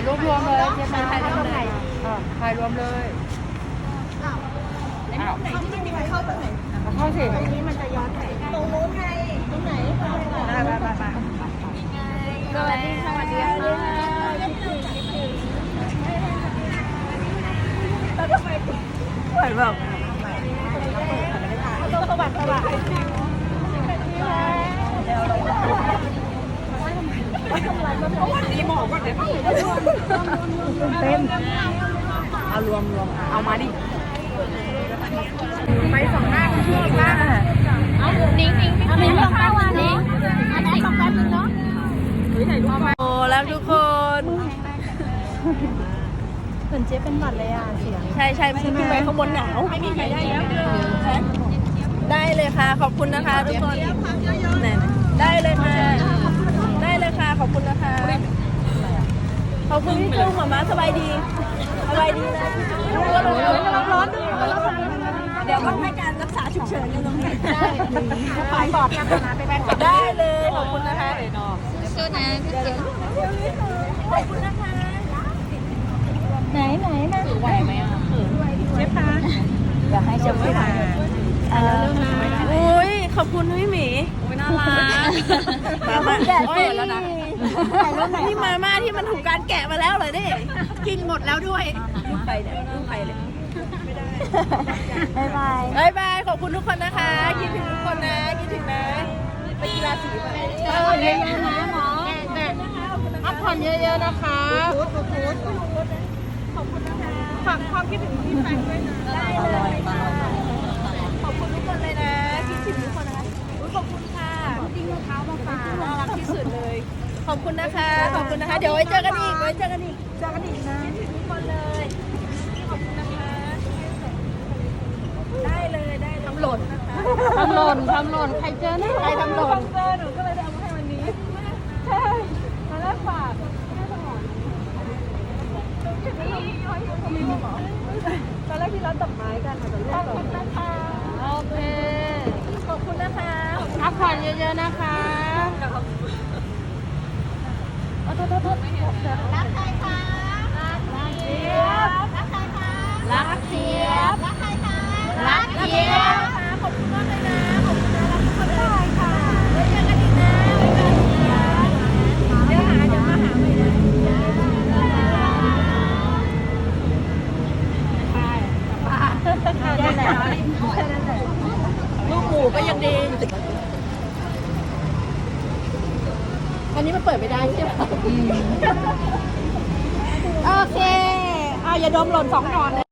ายรวมรวมๆเลยเจ๊มาถ่ายรวมเลยอะถ่ายรวมเลยอ้าวไหนที่มีใครเข้าตรงไหนเข้าสิตรงนู้นไงตรงไหนได้ไปไปไปสวัสดีค่ะสวัสดีค่ะแล้วทำไมถ่ายแบบต้องสวัสดิ์สวัสดิ์ดีหมอกก่อนเลย เต้นเอารวมรวมเอามาดิ ไปสองหน้าคุณพี่ค่ะนิ้งนิ้งนิ้งลงแป๊บนึงอันนี้ลงแป๊บนึงเนาะโอ้แล้วทุกคนเหมือนเจ๊เป็นหวัดเลยอะเสียง ใช่ใช่ไม่ขึ้นไปข้างบนหนาวไม่มีใครได้แล้วได้เลยค่ะ ขอบคุณนะคะทุกคน ขอบคุงหมามาสบายดีสบายดีนะลุงร้อนร้อนเดี๋ยวก็ให้การรักษาฉุกเฉินกันตรงนี้ได้ไปกอดกันนะไปแบงได้เลยขอบคุณนะคะสู้นะพี่เจ๊ขอบคุณนะคะไหนไหนนะถือไหวไหมอะเชฟคะอยากให้เชฟพี่มาเอออุ้ยขอบคุณพี่หมีอุ้ยน่ารักมาแกะโอ้สิยแล้วนะ นี่มาม่าที่มันถูกการแกะมาแล้วเลยดิกินหมดแล้วด้วยลูกไปเนี่ยลูกไปเลยบ๊ายบายบายบาย ขอบคุณทุกคนนะคะ คิดถึงทุกคนนะคิดถึงนะไปกีฬาสีไปเออเยอะๆนะหมอพักผ่อนเยอะๆนะคะฝากความคิดถึงพี่แฟนด้วยนะได้เลยข ขอบคุณนะคะ ขอบคุณนะคะ เดี๋ยวไว้เจอกันอีกไว้เจอกันอีกเจอกันอีกนะคิดถึงทุกคนเลยขอบคุณนะคะ ได้เลยได้เลยทำหล่นนะคะทำหล่นทำหล่นใครเจอนะใครทำหล่นเจอหนูก็เลยได้เอามาให้วันนี้ใช่มาแลกฝากแม่สมอนตอนแรกที่เราตัดไม้กันค่ะแต่เรื่องต่อโอเคขอบคุณนะคะพักผ่อนเยอะๆนะคะ รักใครคะรักเจี๊ยบรักใครคะรักเจี๊ยบรักใครคะรักเจี๊ยบ ขอบคุณมากเลยนะ ขอบคุณนะรักทุกคนเลยค่ะไว้เจอกันอีกนะไว้เจอกันอีกนะเดี๋ยวหาเดี๋ยวมาหาใหม่นะลูกหมูก็ยังดี อันนี้มันเปิดไม่ได้ใช่ไหมโอเคเอาอย่าดมหล่นสองหนอนเลย